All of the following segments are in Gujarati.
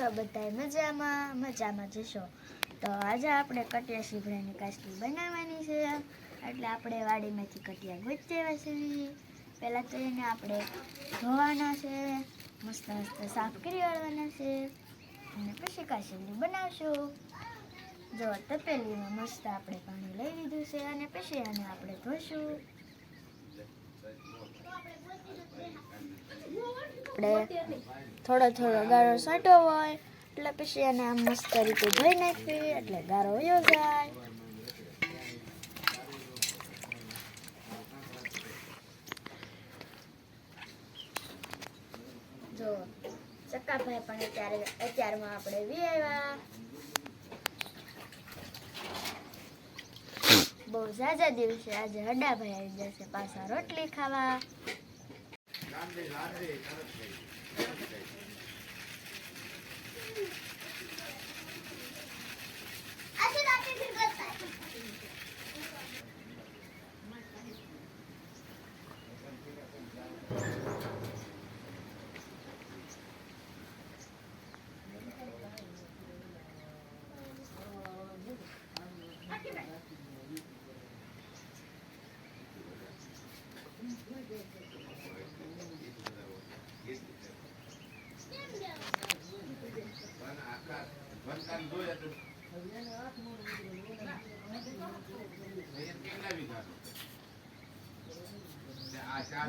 છો બધાય મજામાં મજામાં જશો. તો આજે આપણે કટિયા શીભડાની કાચલી બનાવવાની છે. એટલે આપણે વાડીમાંથી કટિયા ગોતેવા છે. પહેલાં તો એને આપણે ધોવાના છે, મસ્ત મસ્ત સાફ કરી વાળવાના છે. અને પછી કાચલી બનાવશું. જો તપેલીમાં મસ્ત આપણે પાણી લઈ લીધું છે અને પછી એને આપણે ધોશું. આપણે થોડો થોડો ગારો સાંટો હોય, એટલે પછી એને આમ મસ્ત રીતે ધોઈ નાખવી એટલે ગારો વયો જાય. જો, ચક્કાભાઈ પણ અત્યારે અત્યારમાં આપણે વી આવ્યા બહુ ઝાઝા દિવસે આજે હડાભાઈ આવી જશે પાછા રોટલી ખાવા.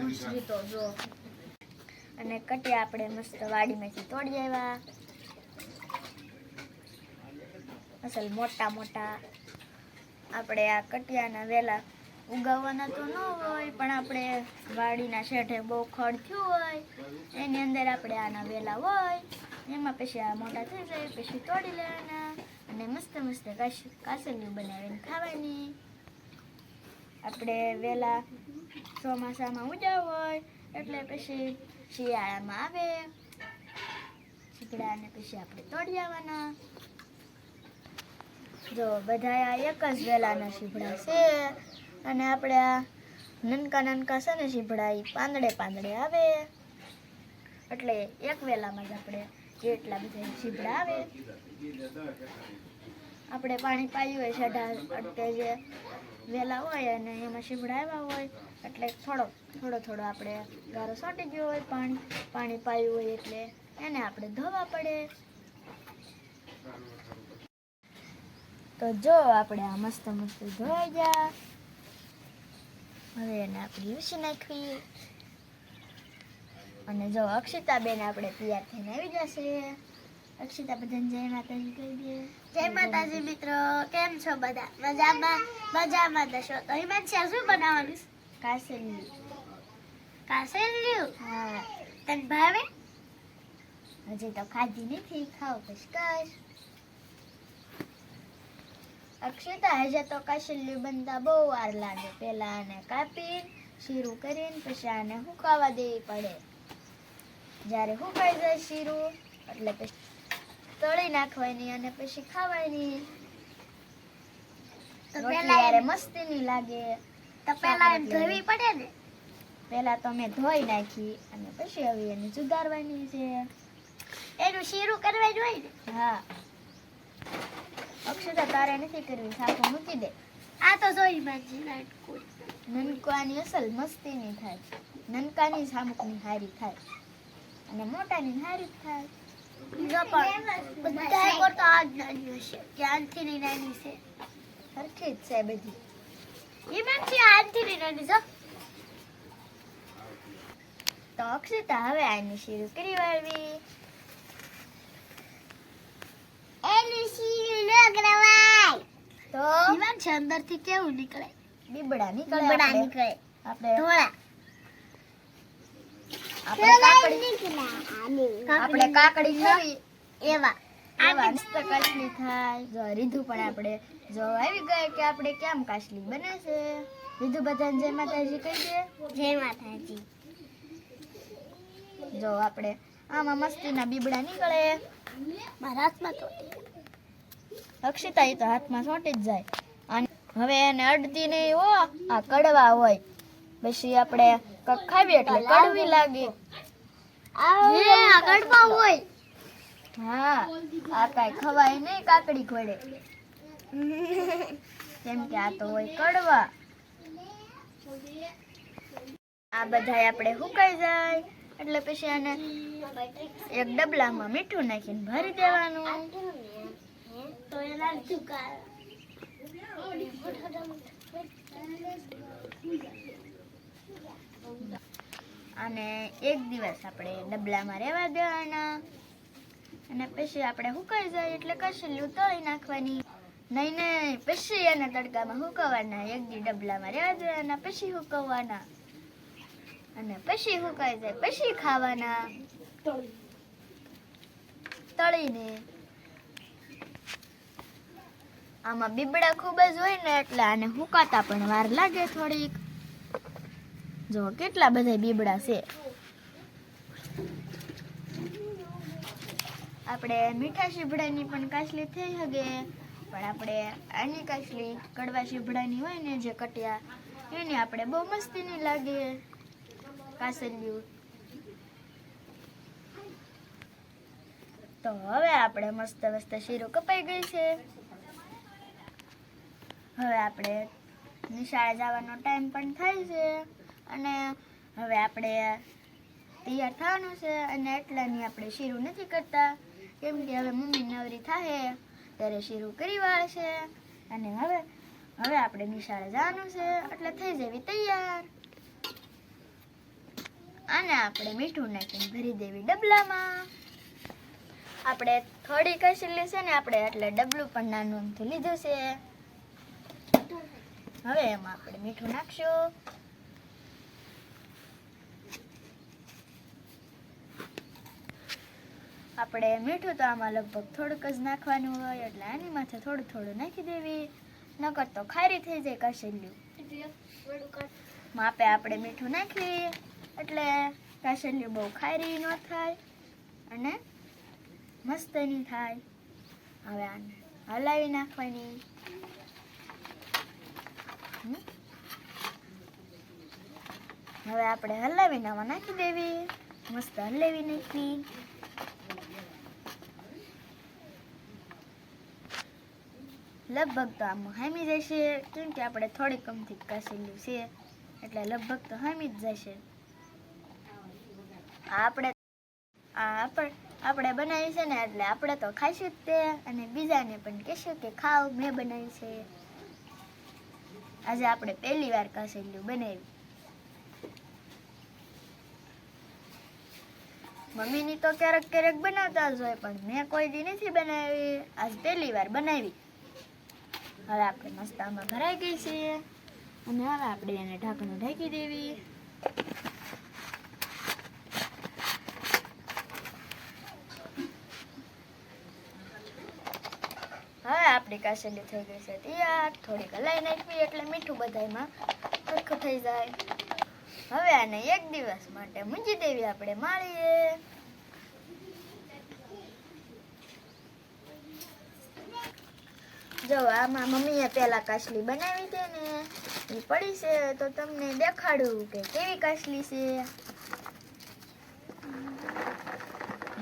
મુસરી તો જો અને કટિયા આપણે મસ્ત વાડીમાંથી તોડી આવ્યા. અસલ મોટા મોટા આપણે આ કટિયાના વેલા ઉગાવવાના તો ન હોય, પણ આપણે વાડીના શેઠે બહુ ખડ થયું હોય, એની અંદર આપણે આના વેલા હોય, એમાં પછી આ મોટા થઈ જાય, પછી તોડી લેવાના અને મસ્ત મસ્ત કાસ કાસલીઓ બનાવીને ખાવાની. આપણે વેલા ચોમાસામાં ઉજાવ હોય એટલે પછી શિયાળામાં આવે. શીપડાને પછી આપણે તોડી આવવાના. જો બધા આ એક જ વેલાના શીપડા છે. અને આપણે નનકા નનકા છે ને શીપડા એ પાંદડે પાંદડે આવે. એટલે એક વેલામાં જ આપણે એટલા બધા શીપડા આવે. આપણે પાણી પાયું હોય સઢા અટકે જે વેલા હોય અને એમાં આવ્યા હોય, એટલે થોડો થોડો થોડો આપણે ગારો સોટી ગયો હોય પાણી પાણી પાયું હોય એટલે એને આપણે ધોવા પડે. તો જો આપણે આ મસ્ત મસ્ત ધોઈ ગયા. હવે એને આપણે લૂસી નાખવી અને જો અક્ષિતાબેન આપણે તૈયાર થઈને આવી જશે. અક્ષિતા બધાને જય માતાજી કહી દે જય માતાજી મિત્રો કેમ છો બધા? મજામાં? મજામાં દશો તો હિમાંશી શું બનાવવાનું? કાસેલી. કાસેલી? હા. તને ભાવે? હજી તો ખાધી નથી ખાવ પછી કશ અક્ષિતા હજે તો કાશલ્યું બનતા બહુ વાર લાગે. પેલા આને કાપીને શીરું કરીને પછી આને હુકાવા દેવી પડે. જ્યારે હુકાઈ જાય શીરું એટલે પછી તળી નાખવાની અને પછી ખાવાની. લાગે. તો એમ ધોવી પડે ને પહેલા તો મેં ધોઈ નાખી અને પછી હવે એને સુધારવાની છે. એનું શીરું કરવા જોઈએ ને? હા. અક્ષતા તારે નથી કરવી સાકુ મૂકી દે. આ તો જોઈ માજી નાટકું નનકાની અસલ મસ્તીની થાય. નનકાની સામુકની હારી થાય. અને મોટાની હારી થાય. બધા કરતા આ જ નાની હશે. કે આનથી નાની છે. સરખી જ છે બધી. એમાં છે આનથી ની નાની જો તો અક્ષિતા હવે આની શીરું કરી વાળવી. એનું શીરું લગરવાય તો જીવન છે અંદરથી કેવું નીકળે? બીબડા નીકળે આપણે. નીકળે. આપણે ધોળા. આપણે કાકડી આપણે એવા એવા કાચલી થાય. જો રીધું પણ આપણે જો આવી ગઈ કે આપણે કેમ કાચલી બને છે? રીધું બધાને જય માતાજી કહી દે. જય માતાજી. જો આપણે આમાં મસ્તીના બીબડા નીકળે. મારા હાથમાં તો અક્ષિતા એ તો હાથમાં સોંટી જ જાય. અને હવે એને અડતી નહીં હો આ કડવા હોય. પછી આપણે ખાવી એટલે કડવી લાગે? આ કડવા હોય. હા. આ કાંઈ ખવાય નહીં કાકડી ઘોડે. કેમ કે આ તો હોય કડવા. આ બધાય આપણે હુકાઈ જાય. એટલે પછી આને એક ડબલામાં મીઠું નાખીને ભરી દેવાનું. તો એના દુકાન અને એક દિવસ આપણે ડબલામાં રહેવા દેવાના. અને પછી આપણે હુકાઈ જાય એટલે કસેલું તળી નાખવાની. નહીં નહીં, પછી એને તડકામાં હુકવવાના એક દી ડબલામાં રહેવા દેવાના, પછી હુકવવાના અને પછી હુકાઈ જાય, પછી ખાવાના. તળીને. આમાં બીબડા ખૂબ જ હોય ને એટલે આને હુકાતા પણ વાર લાગે થોડીક. જો, કેટલા બધા બીબડા છે? આપણે મીઠા શીભડાની પણ કાસલી થઈ શકે પણ આપણે આની કાસલી કડવા શીભડાની હોય ને, જે કટિયા, એની આપણે બહુ મસ્તી નહીં લાગે. કાસલિયું તો હવે આપણે મસ્ત મસ્ત શીરો કપાઈ ગઈ છે. હવે આપણે નિશાળે જવાનો ટાઈમ પણ થાય છે. અને હવે આપણે તૈયાર થવાનું છે અને એટલાની આપણે શીરું નથી કરતા. કેમ કે હવે મમ્મી નવરી થાય ત્યારે શીરું કરી વાળશે. અને હવે હવે આપણે નિશાળે જવાનું છે, એટલે થઈ જવી તૈયાર. અને આપણે મીઠું નાખીને ભરી દેવી ડબલામાં. આપણે થોડી કસેલી છે ને, આપણે એટલે ડબલું પણ નાનું લીધું છે. હવે એમાં આપણે મીઠું નાખશું. આપણે મીઠું તો આમાં લગભગ થોડુંક જ નાખવાનું હોય, એટલે આની માથે થોડું થોડું નાખી દેવી. નકર તો ખારી થઈ જાય કાસેલ્યું માપે આપણે મીઠું નાખીએ, એટલે કાસેલ્યું બહુ ખારી ન થાય અને મસ્ત નહીં થાય. હવે આને હલાવી નાખવાની. હવે આપણે હલાવી નાવા નાખી દેવી. મસ્ત હલાવી નાખવી. લગભગ તો આમ હામી જશે, કેમ કે આપણે થોડી કમથી કાસેલું છે, એટલે લગભગ તો હામી જ જશે. આપણે આપણે આપણે બનાવી છે ને, એટલે આપણે તો ખાઈશું જ તે, અને બીજાને પણ કહેશું કે ખાઓ, મેં બનાવી છે. આજે આપણે પહેલી વાર કાસેલું બનાવ્યું. મમ્મીની તો ક્યારેક ક્યારેક બનાવતા જ હોય, પણ મેં કોઈ દી નથી બનાવી. આજ પહેલી વાર બનાવી. હવે આપણે મસ્ત ભરાઈ ગઈ છે. અને હવે આપણે એને ઢાંકણું ઢાંકી દેવી. હવે આપણી કાસેલી થઈ ગઈ છે તૈયાર. થોડીક હલાઈ નાખવી એટલે મીઠું બધાયમાં સરખું થઈ જાય. હવે આને એક દિવસ માટે મૂકી દેવી આપણે માળીએ. જો મમ્મીએ પહેલાં કાચલી બનાવી છે ને, એ પડી છે, તો તમને દેખાડું કે કેવી કાચલી છે.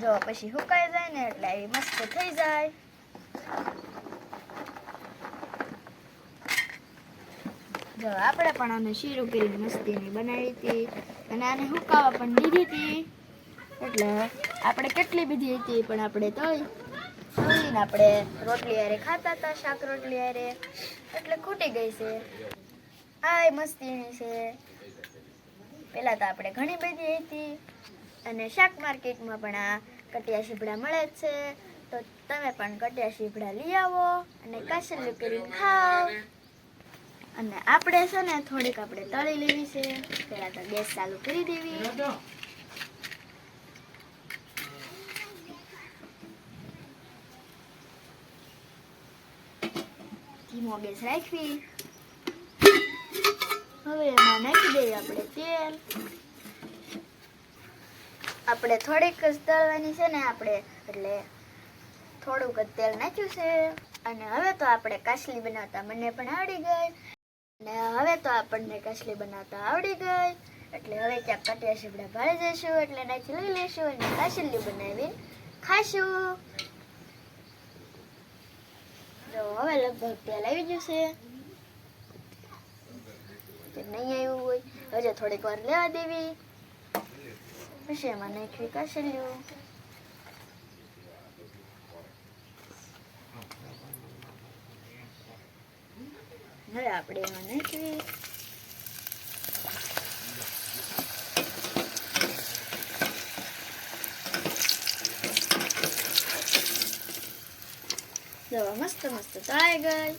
જો, પછી સુકાઈ જાય ને, એટલે એ મસ્ત થઈ જાય. જો, આપણે પણ આને શીરું કરીને મસ્તીની બનાવી હતી. અને આને સુકાવા પણ દીધી હતી. એટલે આપણે કેટલી બીજી હતી પણ આપણે તળી તળીને આપણે રોટલી હારે ખાતા હતા, શાક રોટલી હારે. એટલે ખૂટી ગઈ છે. આય મસ્તીની છે. પહેલાં તો આપણે ઘણી બધી હતી. અને શાક માર્કેટમાં પણ આ કટિયા શીભડા મળે જ છે. તો તમે પણ કટિયા શીભડા લઈ આવો અને કાસેલું કરીને ખાઓ. અને આપણે છે ને થોડીક આપણે તળી લેવી છે. પહેલાં તો ગેસ ચાલુ કરી દેવી. ધીમો ગેસ રાખવી હવે એમાં નાખી દઈએ આપણે તેલ. આપણે થોડીક જ તળવાની છે ને આપણે, એટલે થોડુંક જ તેલ નાખ્યું છે. અને હવે તો આપણે કાચલી બનાવતા. મને પણ આવડી ગઈ. અને હવે તો આપણને કાચલી બનાવતા આવડી ગઈ. એટલે હવે ક્યાંક કટિયા શીપડા ભાળી જઈશું, એટલે નાખી લઈ લઈશું અને કાચલી બનાવી ખાશું. જો હવે લગભગ તેલ આવી જશે. તે નહીં આવ્યું હોય. હજે થોડીક વાર લેવા દેવી. પછી એમાં નાખવી કાસેલ્યું હવે આપણે એમાં નાખવી જો મસ્ત મસ્ત તળાઈ ગઈ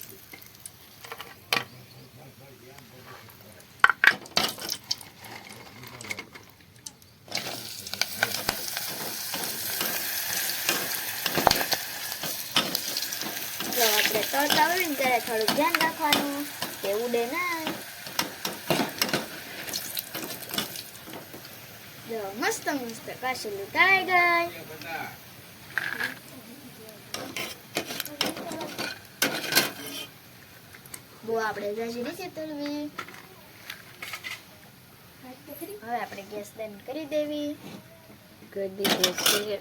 હોય ને ત્યારે થોડુંક ધ્યાન રાખવાનું કે ઉડે ના મસ્ત મસ્ત કાશેલું તળાઈ ગઈ બહુ આપણે જાજી નથી હવે આપણે ગેસ બંધ કરી દેવી. કરી દીધો છે.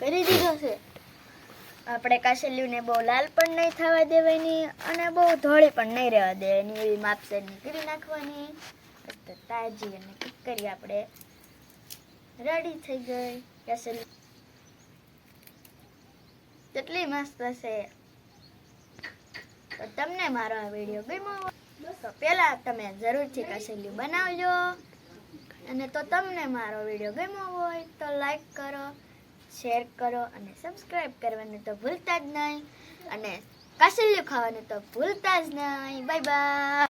કરી દીધો છે. આપણે કાસેલીને બહુ લાલ પણ નહીં થવા દેવાની અને બહુ ધોળી પણ નહીં રહેવા દેવાની એવી માપસરની કરી નાખવાની. તો તાજી અને કરી આપણે રેડી થઈ ગઈ. કાસેલી કેટલી મસ્ત છે. તો તમને મારો આ વીડિયો ગમ્યો તો પહેલાં તમે જરૂરથી કસેલી બનાવજો. અને તો તમને મારો વીડિયો ગમ્યો હોય, તો લાઈક કરો શેર કરો અને સબસ્ક્રાઈબ કરવાનું તો ભૂલતા જ નહીં. અને કાસેલી ખાવાનું તો ભૂલતા જ નહીં. Bye bye